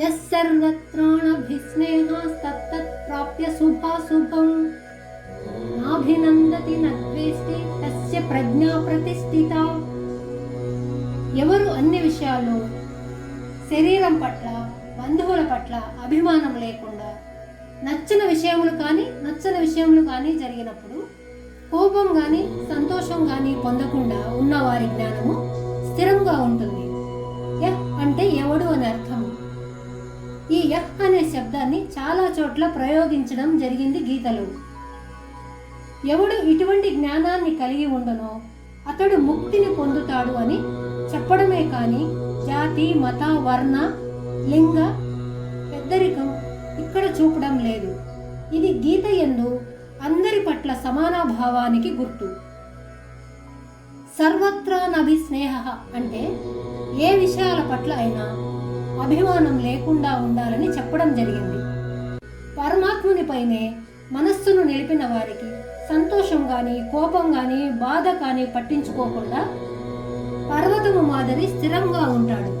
యస్సర్వత్రాణభిస్నేహాస్తత్తత్ ప్రాప్య శుభాశుభం నాభినందతి నద్వేష్టి తస్య ప్రజ్ఞా ప్రతిష్ఠిత ఎవరు అన్ని విషయాల్లో శరీరం పట్ల బంధువుల పట్ల అభిమానం లేకుండా నచ్చిన విషయములు కానీ నచ్చని విషయములు కానీ జరిగినప్పుడు కోపం కానీ సంతోషం కానీ పొందకుండా ఉన్నవారి జ్ఞానము స్థిరంగా ఉంటుంది. యహ్ అంటే ఎవడు అని అర్థం. ఈ అనే శబ్దాన్ని చాలా చోట్ల ప్రయోగించడం జరిగింది గీతలో. ఎవడు ఇటువంటి జ్ఞానాన్ని కలిగి ఉండనో అతడు ముక్తిని పొందుతాడు అని చెప్పడమే కానీ జాతి మత వర్ణ లింగ పెద్దరికం ఇక్కడ చూపడం లేదు. ఇది గీత ఎందు అందరి పట్ల సమానాభావానికి గుర్తు. సర్వత్రా నభి స్నేహ అంటే ఏ విషయాల పట్ల అయినా అభిమానం లేకుండా ఉండాలని చెప్పడం జరిగింది. పరమాత్మునిపైనే మనస్సును నిలిపిన వారికి సంతోషం కానీ కోపం కానీ బాధ కానీ పట్టించుకోకుండా పర్వతము మాదిరి స్థిరంగా ఉంటాడు.